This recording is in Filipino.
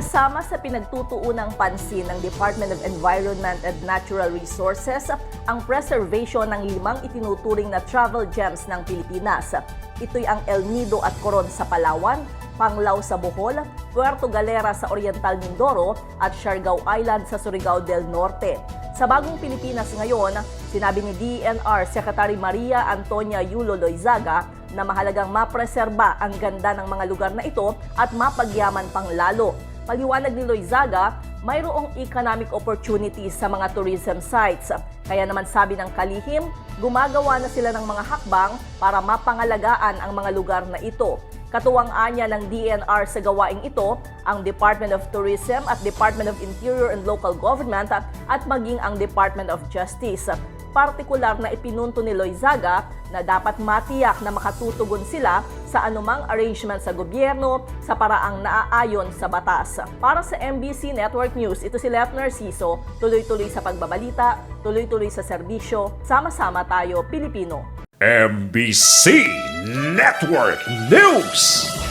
Kasama sa pinagtutuunang pansin ng Department of Environment and Natural Resources ang preservation ng limang itinuturing na travel gems ng Pilipinas. Ito'y ang El Nido at Coron sa Palawan, Panglao sa Bohol, Puerto Galera sa Oriental Mindoro at Siargao Island sa Surigao del Norte. Sa bagong Pilipinas ngayon, sinabi ni DNR Secretary Maria Antonia Yulo Loizaga na mahalagang mapreserba ang ganda ng mga lugar na ito at mapagyaman pang lalo. Paliwanag ni Loizaga, mayroong economic opportunities sa mga tourism sites. Kaya naman sabi ng kalihim, gumagawa na sila ng mga hakbang para mapangalagaan ang mga lugar na ito. Katuwang anya ng DNR sa gawaing ito, ang Department of Tourism at Department of Interior and Local Government at maging ang Department of Justice. Partikular na ipinunto ni Loizaga na dapat matiyak na makatutugon sila sa anumang arrangement sa gobyerno sa paraang naaayon sa batas. Para sa MBC Network News, ito si Lef Narciso, tuloy-tuloy sa pagbabalita, tuloy-tuloy sa serbisyo, sama-sama tayo Pilipino. MBC Network News.